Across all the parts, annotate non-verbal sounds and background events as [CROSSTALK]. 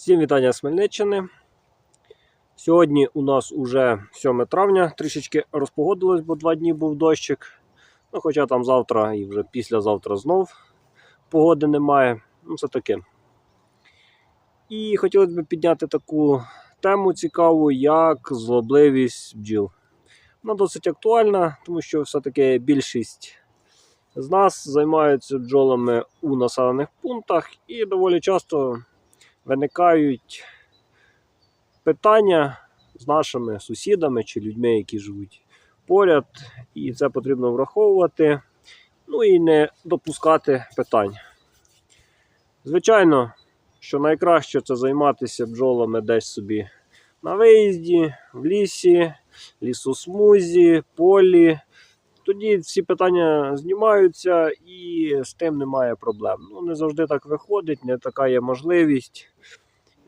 Всім вітання з Хмельниччини. Сьогодні у нас уже 7 травня, трішечки розпогодилось, бо два дні був дощик. Ну, хоча там завтра і вже післязавтра знов погоди немає. Ну, це таке. І хотілося б підняти таку тему цікаву, як злобливість бджіл. Вона досить актуальна, тому що все-таки більшість з нас займаються бджолами у населених пунктах і доволі часто виникають питання з нашими сусідами чи людьми, які живуть поряд, і це потрібно враховувати, ну і не допускати питань. Звичайно, що найкраще це займатися бджолами десь собі на виїзді, в лісі, лісосмузі, полі. Тоді всі питання знімаються і з тим немає проблем. Ну, не завжди так виходить, не така є можливість,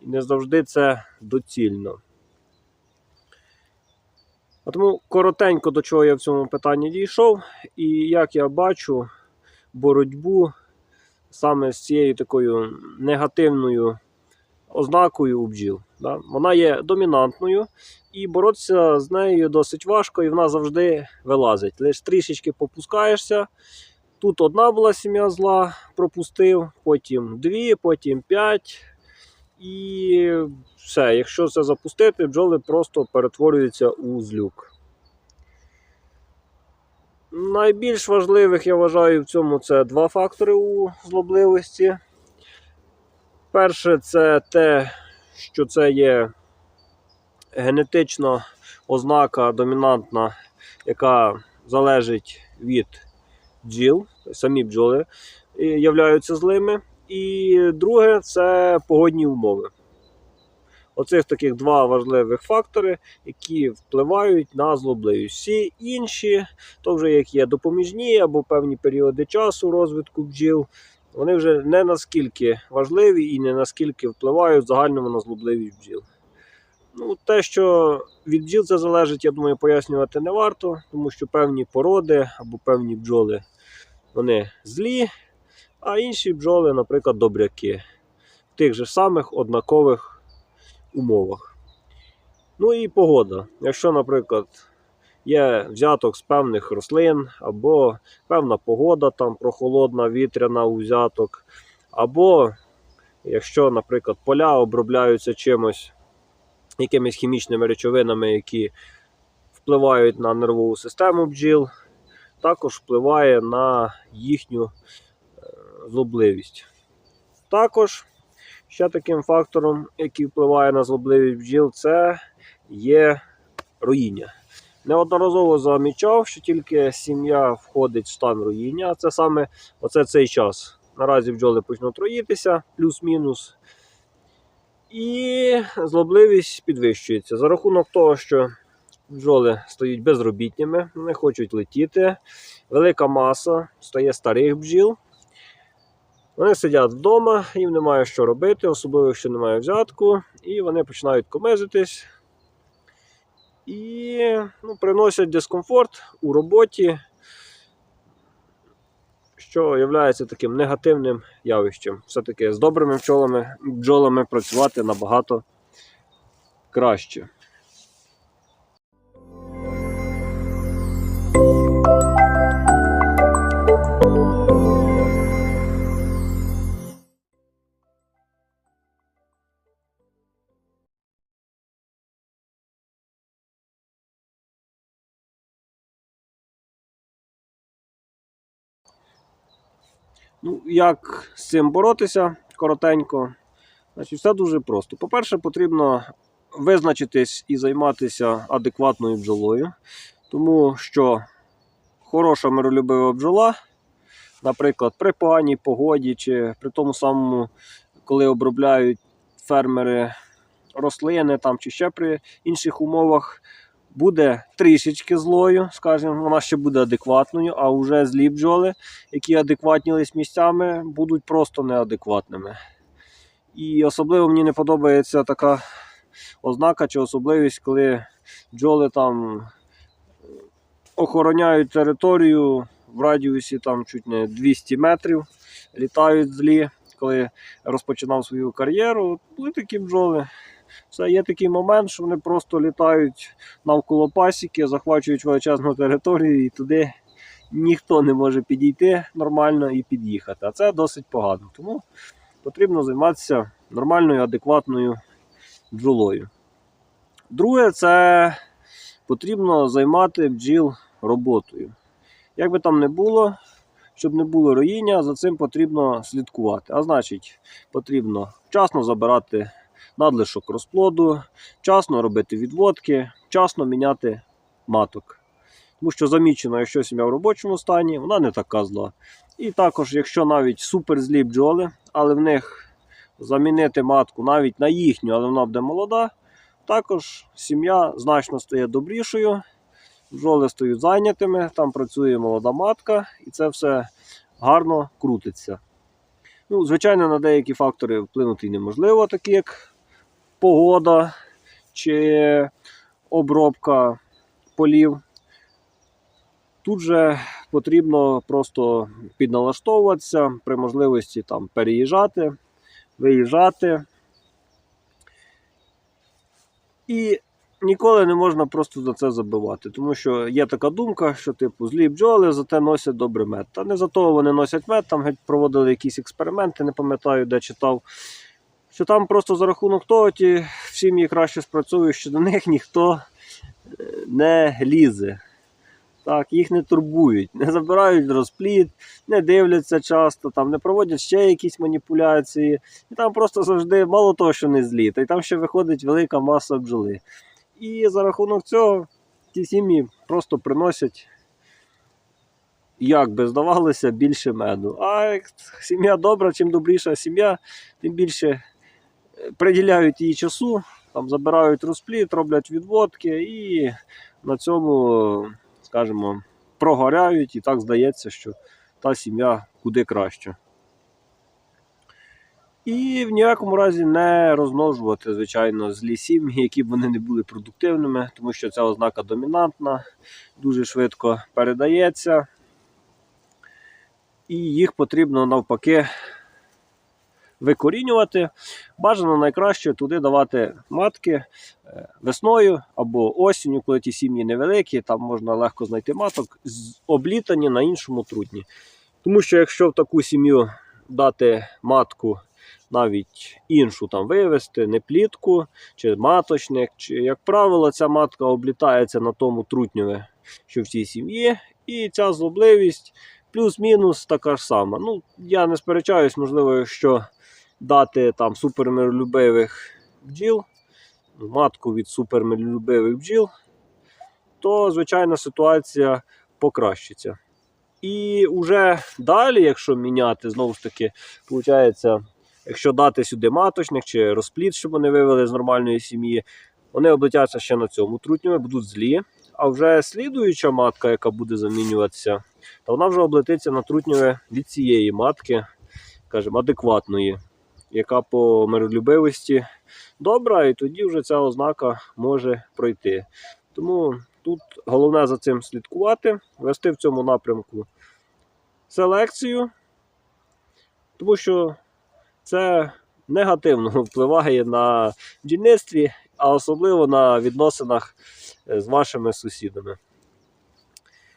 і не завжди це доцільно. А тому коротенько до чого я в цьому питанні дійшов, і як я бачу боротьбу саме з цією такою негативною ознакою у бджіл. Да? Вона є домінантною, і боротися з нею досить важко, і вона завжди вилазить. Лише трішечки попускаєшся. Тут одна була сім'я зла, пропустив, потім дві, потім п'ять. І все, якщо це запустити, бджоли просто перетворюються у злюк. Найбільш важливих, я вважаю, в цьому це два фактори у злобливості. Перше, це те, що це є генетична ознака домінантна, яка залежить від бджіл, самі бджоли являються злими. І друге це погодні умови. Оцих таких два важливих фактори, які впливають на злобливість. Всі інші, то вже як є допоміжні або певні періоди часу розвитку бджіл, вони вже не наскільки важливі і не наскільки впливають в загальному на злобливість бджіл. Ну, те, що від бджіл це залежить, я думаю, пояснювати не варто, тому що певні породи або певні бджоли вони злі, а інші бджоли, наприклад, добряки в тих же самих однакових умовах. Ну і погода. Якщо, наприклад, є взяток з певних рослин, або певна погода, там прохолодна, вітряна у взяток, або якщо, наприклад, поля обробляються чимось, якимись хімічними речовинами, які впливають на нервову систему бджіл, також впливає на їхню е, злобливість. Також ще таким фактором, який впливає на злобливість бджіл, це є роїння. Неодноразово замічав, що тільки сім'я входить в стан роїння, це саме оце цей час. Наразі бджоли почнуть роїтися, плюс-мінус. І злобливість підвищується за рахунок того, що бджоли стають безробітніми, не хочуть летіти. Велика маса стає старих бджіл. Вони сидять вдома, їм немає що робити, особливо якщо немає взятку, і вони починають комезитись і ну, приносять дискомфорт у роботі, що є таким негативним явищем. Все-таки з добрими бджолами, бджолами працювати набагато краще. Ну, як з цим боротися коротенько? Значить, все дуже просто. По-перше, потрібно визначитись і займатися адекватною бджолою, тому що хороша миролюбива бджола, наприклад, при поганій погоді чи при тому самому, коли обробляють фермери рослини там, чи ще при інших умовах, буде трішечки злою, скажімо, вона ще буде адекватною, а вже злі бджоли, які адекватнілись місцями, будуть просто неадекватними. І особливо мені не подобається така ознака чи особливість, коли бджоли там охороняють територію в радіусі там чуть не 200 метрів, літають злі. коли розпочинав свою кар'єру, були такі бджоли. Це є такий момент, що вони просто літають навколо пасіки, захвачують величезну територію і туди ніхто не може підійти нормально і під'їхати. А це досить погано. Тому потрібно займатися нормальною, адекватною бджолою. Друге, це потрібно займати бджіл роботою. Як би там не було, щоб не було роїння, за цим потрібно слідкувати. А значить, потрібно вчасно забирати надлишок розплоду, вчасно робити відводки, вчасно міняти маток. Тому що замічено, якщо сім'я в робочому стані, вона не така зла. І також, якщо навіть суперзлі бджоли, але в них замінити матку навіть на їхню, але вона буде молода, також сім'я значно стає добрішою, бджоли стають зайнятими, там працює молода матка, і це все гарно крутиться. Ну, звичайно, на деякі фактори вплинути неможливо, такі як погода чи обробка полів. Тут же потрібно просто підналаштовуватися при можливості там переїжджати, виїжджати. І ніколи не можна просто за це забивати, тому що є така думка, що типу злі бджоли зате носять добрий мед. Та не за того вони носять мед, там геть проводили якісь експерименти, не пам'ятаю, де читав. Що там просто за рахунок того, ті в сім'ї краще спрацьовують, що до них ніхто е, не лізе. Так, їх не турбують, не забирають розплід, не дивляться часто, там, не проводять ще якісь маніпуляції. І там просто завжди мало того, що не злі, та й там ще виходить велика маса бджоли. І за рахунок цього ті сім'ї просто приносять, як би здавалося, більше меду. А сім'я добра, чим добріша сім'я, тим більше приділяють їй часу, там забирають розплід, роблять відводки і на цьому скажімо, прогоряють, і так здається, що та сім'я куди краще. І в ніякому разі не розмножувати, звичайно, злі сім'ї, які б вони не були продуктивними, тому що ця ознака домінантна, дуже швидко передається. І їх потрібно навпаки викорінювати. Бажано найкраще туди давати матки е, весною або осінню, коли ті сім'ї невеликі, там можна легко знайти маток, облітані на іншому трутні. Тому що якщо в таку сім'ю дати матку, навіть іншу там вивести, не плітку чи маточник, чи, як правило, ця матка облітається на тому трутньові, що в цій сім'ї, і ця злобливість плюс-мінус така ж сама. Ну, я не сперечаюсь, можливо, якщо дати там супермиролюбивих бджіл, матку від супермиролюбивих бджіл, то, звичайно, ситуація покращиться. І вже далі, якщо міняти, знову ж таки, виходить, якщо дати сюди маточник чи розплід, щоб вони вивели з нормальної сім'ї, вони облетяться ще на цьому трутньому, будуть злі. А вже слідуюча матка, яка буде замінюватися, то вона вже облетиться на трутньове від цієї матки, скажімо, адекватної, яка по миролюбивості добра, і тоді вже ця ознака може пройти. Тому тут головне за цим слідкувати, вести в цьому напрямку селекцію, тому що це негативно [LAUGHS] впливає на бджільництві, а особливо на відносинах е, з вашими сусідами.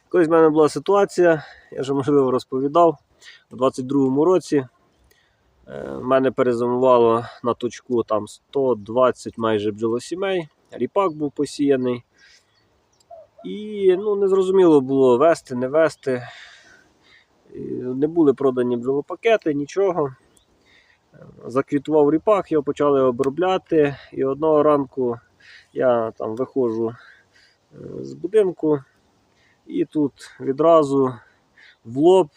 Колись в мене була ситуація, я вже можливо розповідав, у 22-му році мене перезимувало на точку там 120 майже бджолосімей, ріпак був посіяний. І ну, незрозуміло було вести, не вести. Не були продані бджолопакети, нічого. Заквітував ріпак, його почали обробляти. І одного ранку я там виходжу е, з будинку, і тут відразу в лоб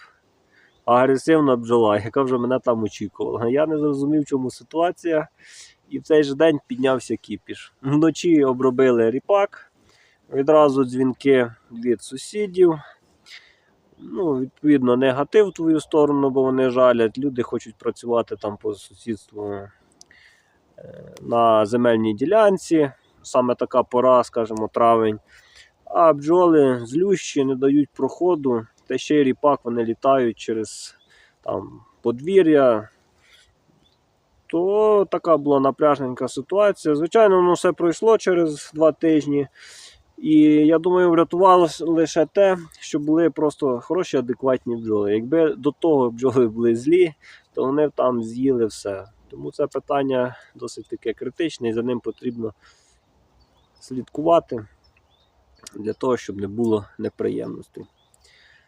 агресивна бджола, яка вже мене там очікувала. Я не зрозумів, чому ситуація. І в цей же день піднявся кіпіш. Вночі обробили ріпак, відразу дзвінки від сусідів. Ну, відповідно, негатив в твою сторону, бо вони жалять. Люди хочуть працювати там по сусідству е, на земельній ділянці. Саме така пора, скажімо, травень. А бджоли злющі не дають проходу. Та ще й ріпак вони літають через там, подвір'я, то така була напряжненька ситуація. Звичайно, воно все пройшло через два тижні. І я думаю, врятувало лише те, що були просто хороші, адекватні бджоли. Якби до того бджоли були злі, то вони б там з'їли все. Тому це питання досить таке критичне, і за ним потрібно слідкувати для того, щоб не було неприємностей.